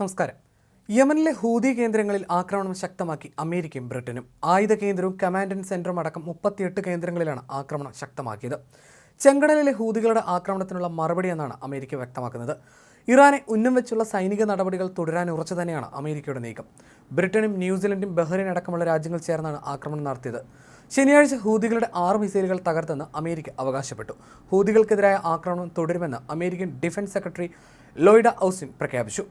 നമസ്കാരം. യമനിലെ ഹൂതി കേന്ദ്രങ്ങളിൽ ആക്രമണം ശക്തമാക്കി അമേരിക്കയും ബ്രിട്ടനും. ആയുധ കേന്ദ്രവും കമാൻഡ് ആൻഡ് സെന്ററും അടക്കം മുപ്പത്തിയെട്ട് കേന്ദ്രങ്ങളിലാണ് ആക്രമണം ശക്തമാക്കിയത്. ചെങ്കടലിലെ ഹൂതികളുടെ ആക്രമണത്തിനുള്ള മറുപടി എന്നാണ് അമേരിക്ക വ്യക്തമാക്കുന്നത്. ഇറാനെ ഉന്നം വെച്ചുള്ള സൈനിക നടപടികൾ തുടരാൻ ഉറച്ചു തന്നെയാണ് അമേരിക്കയുടെ നീക്കം. ബ്രിട്ടനും ന്യൂസിലൻഡും ബഹ്റൈൻ അടക്കമുള്ള രാജ്യങ്ങൾ ചേർന്നാണ് ആക്രമണം നടത്തിയത്. ശനിയാഴ്ച ഹൂതികളുടെ ആറ് മിസൈലുകൾ തകർത്തെന്ന് അമേരിക്ക അവകാശപ്പെട്ടു. ഹൂതികൾക്കെതിരായ ആക്രമണം തുടരുമെന്ന് American defence secretary Lloyd Austin പ്രഖ്യാപിച്ചു.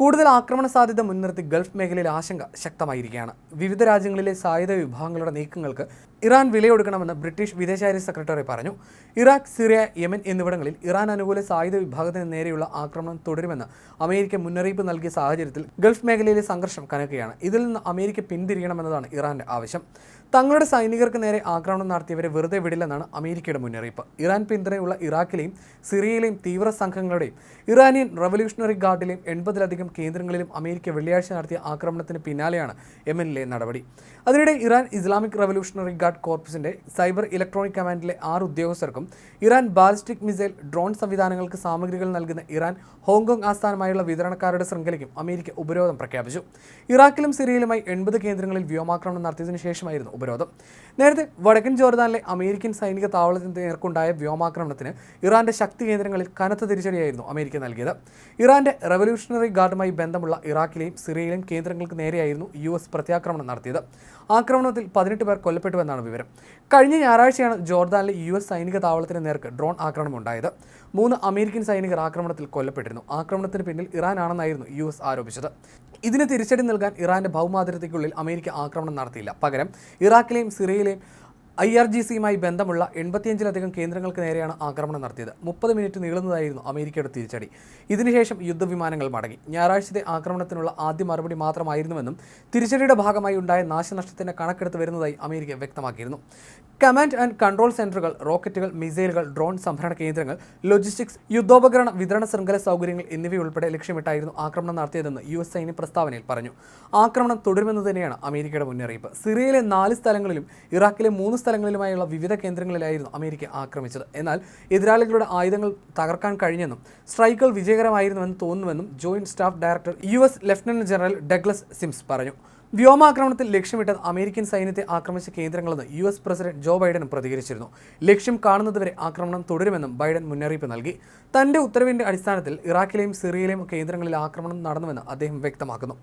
കൂടുതൽ ആക്രമണ സാധ്യത മുൻനിർത്തി ഗൾഫ് മേഖലയിൽ ആശങ്ക ശക്തമായിരിക്കുകയാണ്. വിവിധ രാജ്യങ്ങളിലെ സായുധ വിഭാഗങ്ങളുടെ നീക്കങ്ങൾക്ക് ഇറാൻ വിലയൊടുക്കണമെന്ന് ബ്രിട്ടീഷ് വിദേശകാര്യ സെക്രട്ടറി പറഞ്ഞു. ഇറാഖ് സിറിയ യമൻ എന്നിവിടങ്ങളിൽ ഇറാൻ അനുകൂല സായുധ വിഭാഗത്തിന് നേരെയുള്ള ആക്രമണം തുടരുമെന്ന് അമേരിക്ക മുന്നറിയിപ്പ് നൽകിയ സാഹചര്യത്തിൽ ഗൾഫ് മേഖലയിലെ സംഘർഷം കനക്കുകയാണ്. ഇതിൽ നിന്ന് അമേരിക്ക പിന്തിരിയണമെന്നതാണ് ഇറാന്റെ ആവശ്യം. തങ്ങളുടെ സൈനികർക്ക് നേരെ ആക്രമണം നടത്തിയവരെ വെറുതെ വിടില്ലെന്നാണ് അമേരിക്കയുടെ മുന്നറിയിപ്പ്. ഇറാൻ പിന്തുണയുള്ള ഇറാഖിലെയും സിറിയയിലെയും തീവ്ര സംഘങ്ങളുടെയും ഇറാനിയൻ റവല്യൂഷണറി ഗാർഡിലെയും എൺപതിലധികം കേന്ദ്രങ്ങളിലും അമേരിക്ക വെള്ളിയാഴ്ച നടത്തിയ ആക്രമണത്തിന് പിന്നാലെയാണ് യമനിലെ നടപടി. അതിനിടെ ഇറാൻ ഇസ്ലാമിക് റവല്യൂഷണറി ഗാർഡ് കോർപ്സിന്റെ സൈബർ ഇലക്ട്രോണിക് കമാൻഡിലെ ആറ് ഉദ്യോഗസ്ഥർക്കും ഇറാൻ ബാലിസ്റ്റിക് മിസൈൽ ഡ്രോൺ സംവിധാനങ്ങൾക്ക് സാമഗ്രികൾ നൽകുന്ന ഇറാൻ ഹോങ്കോങ് ആസ്ഥാനമായുള്ള വിതരണക്കാരുടെ ശൃംഖലയ്ക്കും അമേരിക്ക ഉപരോധം പ്രഖ്യാപിച്ചു. ഇറാഖിലും സിറിയയിലുമായി എൺപത് കേന്ദ്രങ്ങളിൽ വ്യോമാക്രമണം നടത്തിയതിനു ശേഷമായിരുന്നു ഉപരോധം. നേരത്തെ വടക്കൻ ജോർദാനിലെ അമേരിക്കൻ സൈനിക താവളത്തിന് നേർക്കുണ്ടായ വ്യോമാക്രമണത്തിന് ഇറാന്റെ ശക്തി കേന്ദ്രങ്ങളിൽ കനത്ത തിരിച്ചടിയായിരുന്നു അമേരിക്ക നൽകിയത്. ഇറാന്റെ റവല്യൂഷണറി ഗാർഡുമായി ബന്ധമുള്ള ഇറാഖിലെയും സിറിയയിലെയും കേന്ദ്രങ്ങൾക്ക് നേരെയായിരുന്നു യു എസ് പ്രത്യാക്രമണം നടത്തിയത്. ആക്രമണത്തിൽ പതിനെട്ട് പേർ കൊല്ലപ്പെട്ടുവെന്നാണ് വിവരം. കഴിഞ്ഞ ഞായറാഴ്ചയാണ് ജോർദാനിലെ യു എസ് സൈനിക താവളത്തിന് നേർക്ക് ഡ്രോൺ ആക്രമണം ഉണ്ടായത്. മൂന്ന് അമേരിക്കൻ സൈനികർ ആക്രമണത്തിൽ കൊല്ലപ്പെട്ടിരുന്നു. ആക്രമണത്തിന് പിന്നിൽ ഇറാനാണെന്നായിരുന്നു യു എസ് ആരോപിച്ചത്. ഇതിന് തിരിച്ചടി നൽകാൻ ഇറാന്റെ ഭൗമാതിർത്തിക്കുള്ളിൽ അമേരിക്ക ആക്രമണം നടത്തിയില്ല. പകരം ഇറാഖിലെയും സിറിയയിലെയും ഐ ആർ ജി സിയുമായി ബന്ധമുള്ള എൺപത്തിയഞ്ചിലധികം കേന്ദ്രങ്ങൾക്ക് നേരെയാണ് ആക്രമണം നടത്തിയത്. മുപ്പത് മിനിറ്റ് നീളുന്നതായിരുന്നു അമേരിക്കയുടെ തിരിച്ചടി. ഇതിനുശേഷം യുദ്ധവിമാനങ്ങൾ മടങ്ങി. ഞായറാഴ്ചത്തെ ആക്രമണത്തിനുള്ള ആദ്യ മറുപടി മാത്രമായിരുന്നുവെന്നും തിരിച്ചടിയുടെ ഭാഗമായി ഉണ്ടായ നാശനഷ്ടത്തിന്റെ കണക്കെടുത്ത് വരുന്നതായി അമേരിക്ക വ്യക്തമാക്കിയിരുന്നു. കമാൻഡ് ആൻഡ് കൺട്രോൾ സെന്ററുകൾ റോക്കറ്റുകൾ മിസൈലുകൾ ഡ്രോൺ സംഭരണ കേന്ദ്രങ്ങൾ ലോജിസ്റ്റിക്സ് യുദ്ധോപകരണ വിതരണ ശൃംഖല സൗകര്യങ്ങൾ എന്നിവയുൾപ്പെടെ ലക്ഷ്യമിട്ടായിരുന്നു ആക്രമണം നടത്തിയതെന്ന് യു എസ് സൈന്യ പ്രസ്താവനയിൽ പറഞ്ഞു. ആക്രമണം തുടരുമെന്ന് തന്നെയാണ് അമേരിക്കയുടെ മുന്നറിയിപ്പ്. സിറിയയിലെ നാല് സ്ഥലങ്ങളിലും ഇറാഖിലെ മൂന്ന് സ്ഥലങ്ങളിലുമായുള്ള വിവിധ കേന്ദ്രങ്ങളിലായിരുന്നു അമേരിക്ക ആക്രമിച്ചത്. എന്നാൽ എതിരാളികളുടെ ആയുധങ്ങൾ തകർക്കാൻ കഴിഞ്ഞെന്നും സ്ട്രൈക്കുകൾ വിജയകരമായിരുന്നുവെന്ന് തോന്നുന്നുവെന്നും joint staff director U S lieutenant general Douglas Sims പറഞ്ഞു. വ്യോമാക്രമണത്തിൽ ലക്ഷ്യമിട്ടത് അമേരിക്കൻ സൈന്യത്തെ ആക്രമിച്ച കേന്ദ്രങ്ങളെന്ന് യു എസ് പ്രസിഡന്റ് ജോ ബൈഡനും പ്രതികരിച്ചിരുന്നു. ലക്ഷ്യം കാണുന്നതുവരെ ആക്രമണം തുടരുമെന്നും ബൈഡൻ മുന്നറിയിപ്പ് നൽകി. തന്റെ ഉത്തരവിന്റെ അടിസ്ഥാനത്തിൽ ഇറാഖിലെയും സിറിയയിലെയും കേന്ദ്രങ്ങളിൽ ആക്രമണം നടന്നുവെന്ന് അദ്ദേഹം വ്യക്തമാക്കുന്നു.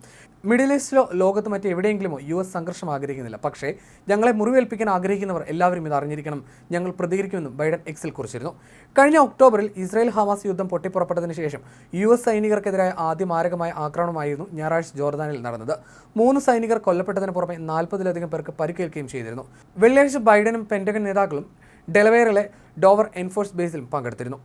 മിഡിൽ ഈസ്റ്റിലോ ലോകത്ത് മറ്റെവിടെയെങ്കിലുമോ യു എസ് സംഘർഷം ആഗ്രഹിക്കുന്നില്ല. പക്ഷേ ഞങ്ങളെ മുറിവേൽപ്പിക്കാൻ ആഗ്രഹിക്കുന്നവർ എല്ലാവരും ഇത് അറിഞ്ഞിരിക്കണം. ഞങ്ങൾ പ്രതികരിക്കുമെന്നും ബൈഡൻ എക്സിൽ കുറിച്ചിരുന്നു. കഴിഞ്ഞ ഒക്ടോബറിൽ ഇസ്രായേൽ ഹമാസ് യുദ്ധം പൊട്ടിപ്പുറപ്പെട്ടതിന് ശേഷം യു എസ് സൈനികർക്കെതിരായ ആദ്യ മാരകമായ ആക്രമണമായിരുന്നു ഞായറാഴ്ച ജോർദാനിൽ നടന്നത്. മൂന്ന് സൈനികർ കൊല്ലപ്പെട്ടതിന് പുറമെ നാൽപ്പതിലധികം പേർക്ക് പരിക്കേൽക്കുകയും ചെയ്തിരുന്നു. വെള്ളിയാഴ്ച ബൈഡനും പെന്റഗൺ നേതാക്കളും ഡെലവേറിലെ ഡോവർ എൻഫോഴ്സ് ബേസിലും പങ്കെടുത്തിരുന്നു.